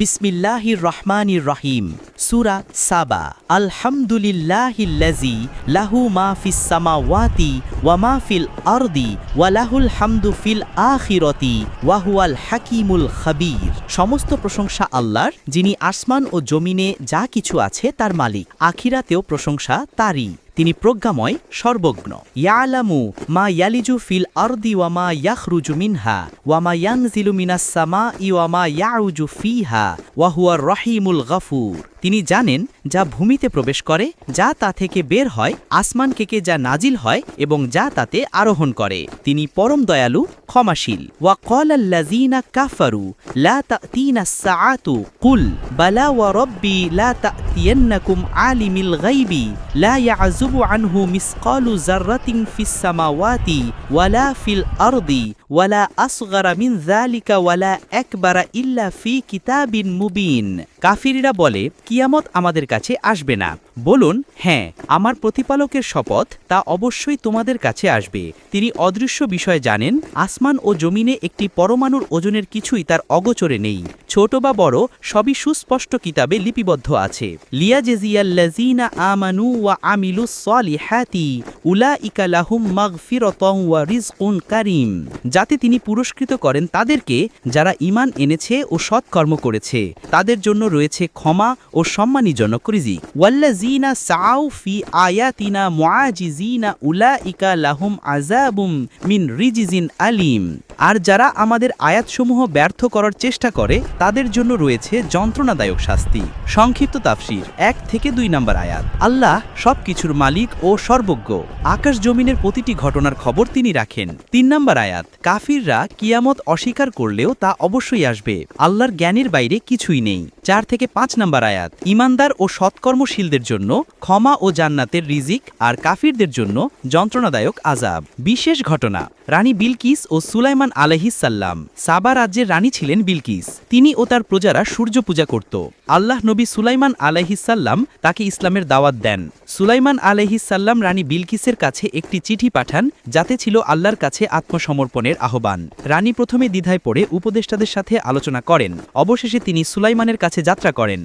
বিসমিল্লাহির রহমানির রহিম, সুরা সাবা। আলহামদুলিল্লাহিল্লাজি লাহু মা ফিস সামাওয়াতি ওয়া মা ফিল আরদি ওয়া লাহুল হামদু ফিল আখিরতি ওয়া হুয়াল হাকিমুল খাবীর। সমস্ত প্রশংসা আল্লাহর, যিনি আসমান ও জমিনে যা কিছু আছে তার মালিক, আখিরাতেও প্রশংসা তারই। তিনি প্রজ্ঞাময় সর্বজ্ঞ ইয়ালামু মা ইয়ালিজু ফিল আরদি ওয়ামা ইয়াখরুজু মিনহা ওয়ামা ইয়ানজিলু মিনাস সামা ওয়ামা ইয়াউজু ফিহা ওয়াহুয়ার রহিমুল গফুর তিনি জানেন যা ভূমিতে প্রবেশ করে, যা তা থেকে বের হয় আসমান কেকে যা নাজিল হয় এবং যা তাতে আরোহণ করে। তিনি পরম দয়ালু, ক্ষমাশীল। ওয়া কলাল্লাযীনা কাফারু, লা তা'তিনা সাআতু কুল, বালা ওয়া রব্বি লা তা'তিয়ান্নাকুম আলিমিল লা ইয়াযুবু আনহু মিসকালু যাররাতিন ফিস সামাওয়াতি ওয়ালা ফিল আরদি ওয়ালা আসগারা মিন যালিকা ওয়ালা আকবারা ইল্লা ফি কিতাবিন মুবিন। কাফিররা বলে কিয়ামত আমাদের কাছে আসবে না। বলুন হ্যাঁ আমার প্রতিপালকের শপথ তা অবশ্যই তোমাদের কাছে আসবে। তিনি অদৃশ্য বিষয় জানেন, আসমান ও জমিনে একটি পরমাণুর ওজনের কিছুই তার অগোচরে নেই। ছোট বা বড়, সবই সুস্পষ্ট কিতাবে লিপিবদ্ধ আছে। আমানু ওয়া আমিলু সলিহাতি, উলাইকা লাহুম মাগফিরাতাও ওয়া রিজকুন কারীম। যাতে তিনি পুরস্কৃত করেন তাদেরকে যারা ঈমান এনেছে ও সৎকর্ম করেছে। তাদের জন্য রয়েছে ক্ষমা ও সম্মানীজনক রিজিক ওয়াল্লাজিনা সাউ ফি আয়াতিনা মুআজিজিনা উলাইকা লাহুম আযাবুম মিন রিজিজিন আলিম। আর যারা আমাদের আয়াতসমূহ ব্যর্থ করার চেষ্টা করে, তাদের জন্য রয়েছে যন্ত্রণাদায়ক শাস্তি। সংক্ষিপ্ত তাফসির, এক থেকে দুই নম্বর আয়াত। আল্লাহ সবকিছুর মালিক ও সর্বজ্ঞ। আকাশ জমিনের প্রতিটি ঘটনার খবর তিনি রাখেন। তিন নম্বর আয়াত, কাফিররা কিয়ামত অস্বীকার করলেও তা অবশ্যই আসবে। আল্লাহর জ্ঞানের বাইরে কিছুই নেই। চার থেকে পাঁচ নম্বর আয়াত ইমানদার ও সৎকর্মশীলদের জন্য ক্ষমা ও জান্নাতের রিজিক আর কাফিরদের জন্য যন্ত্রণাদায়ক আজাব বিশেষ ঘটনা, রানী বিলকিস ও সুলাইমান আলহিসাল্লাম সাবা রাজ্যের রানী ছিলেন বিলকিস। তিনি ও তার প্রজারা সূর্য পূজা করত। আল্লাহ নবী সুলাইমান আলহিসাল্লাম তাকে ইসলামের দাওয়াত দেন। সুলাইমান আলহিসাল্লাম রানী বিলকিসের কাছে একটি চিঠি পাঠান, যাতে ছিল আল্লাহর কাছে আত্মসমর্পণের আহ্বান। রানী প্রথমে দ্বিধায় পড়ে উপদেষ্টাদের সাথে আলোচনা করেন। অবশেষে তিনি সুলাইমানের কাছে যাত্রা করেন।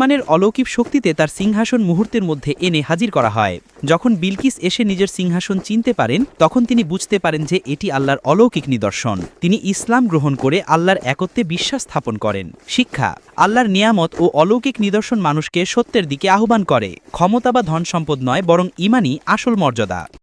সুলাইমানের অলৌকিক শক্তিতে তার সিংহাসন মুহূর্তের মধ্যে এনে হাজির করা হয়। যখন বিলকিস এসে নিজের সিংহাসন চিনতে পারেন, তখন তিনি বুঝতে পারেন যে এটি আল্লাহর অলৌকিক নিদর্শন। তিনি ইসলাম গ্রহণ করে আল্লাহর একত্বে বিশ্বাস স্থাপন করেন। শিক্ষা, আল্লাহর নিয়ামত ও অলৌকিক নিদর্শন মানুষকে সত্যের দিকে আহ্বান করে। ক্ষমতা বা ধন সম্পদ নয়, বরং ইমানই আসল মর্যাদা।